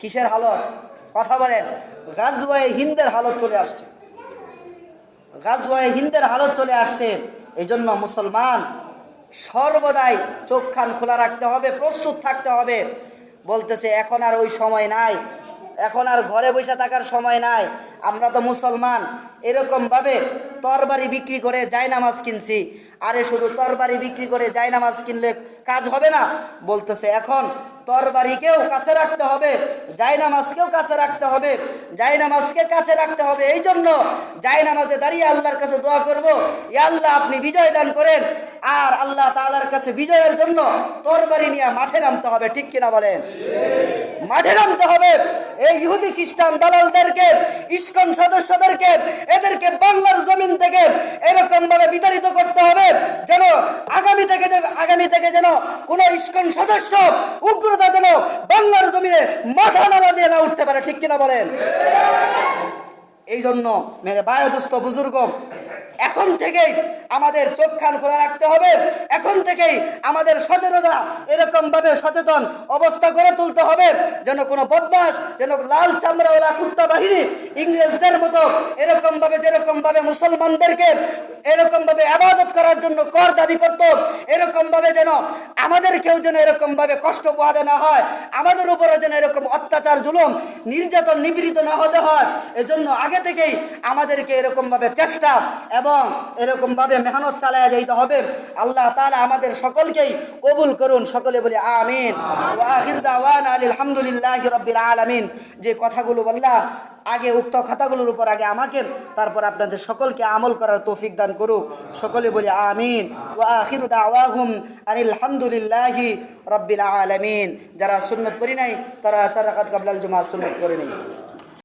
কিসের হালত? কথা বলেন। গাজওয়ায়ে হিন্দের হালত চলে আসছে। গাজওয়ায়ে হিন্দের হালত চলে আসছে। এই জন্য মুসলমান সর্বদাই চোখ খান খোলা রাখতে হবে, প্রস্তুত থাকতে হবে। বলতেছে, এখন আর ওই সময় নাই। এখন আর ঘরে বসে থাকার সময় নাই। আমরা তো মুসলমান। এরকমভাবে তরবারি বিক্রি করে জায়নামাজ কিনছি। আরে শুধু তরবারি বিক্রি করে জায়নামাজ কিনলে কাজ হবে না। বলতেছে, এখন তরবারিকেও কাছে রাখতে হবে, জায়নামাজকেও কাছে রাখতে হবে, জায়নামাজকে কাছে রাখতে হবে। এই জন্য জায়নামাজে দাঁড়িয়ে আল্লাহর কাছে দোয়া করব, ইয়া আল্লাহ, আপনি বিজয় দান করেন, আর আল্লাহ তালার কাছে বিজয়ের জন্য তরবারি নিয়ে মাঠে নামতে হবে। ঠিক কিনা বলেন? মাঠে নামতে হবে। এই ইহুদি খ্রিস্টান দালালদেরকে, ইস্কন সদস্যদেরকে, এদেরকে বাংলার জমিন থেকে এরকম ভাবে বিতাড়িত করতে হবে যেন আগামী থেকে যে- আগামী থেকে যেন কোন ইস্কন সদস্য উগ্রতা যেন বাংলার জমিনে মাথা নামা দিয়ে না উঠতে পারে, ঠিক কিনা বলেন? এই জন্য মেরে বায়ুদুস্থ বুজুর্গ এখন থেকেই আমাদের চোখ খান খোলা রাখতে হবে। থেকেই আমাদের সচেতনতা এরকম ভাবে সচেতন অবস্থা গড়ে তুলতে হবে। যেন কোনো বদমাস যেন লাল চামড়াওয়ালা কুত্তা বাহিনী ইংরেজদের মতো এরকম ভাবে যেরকম ভাবে মুসলমানদেরকে এরকম ভাবে আবাদত করার জন্য কর দাবি করত এরকম ভাবে যেন আমাদেরকেও যেন এরকম ভাবে কষ্ট পোহাতে না হয় আমাদের উপরে যেন এরকম অত্যাচার জুলুম নির্যাতন নিপীড়িত না হতে হয় এজন্য আগে থেকেই আমাদেরকে এরকম ভাবে চেষ্টা এবং এরকম ভাবে মেহনত চালায় যাইতে হবে। আল্লাহ তাআলা আমাদের সকলকেই কবুল করুন সকলে বলি আমিন। আলহামদুলিল্লাহি রাব্বিল আলামিন। যে কথাগুলো বললাম আগে উক্ত খাতাগুলোর উপর আগে আমাকে, তারপর আপনাদের সকলকে আমল করার তৌফিক দান করুক। সকলে বলি আমিন। ও আখির আওয়াহুম আনিল রব্বিল আলমিন। যারা সুন্নত করি নাই, তারা চার কাবলাল জুমা সুন্নত করে নেই।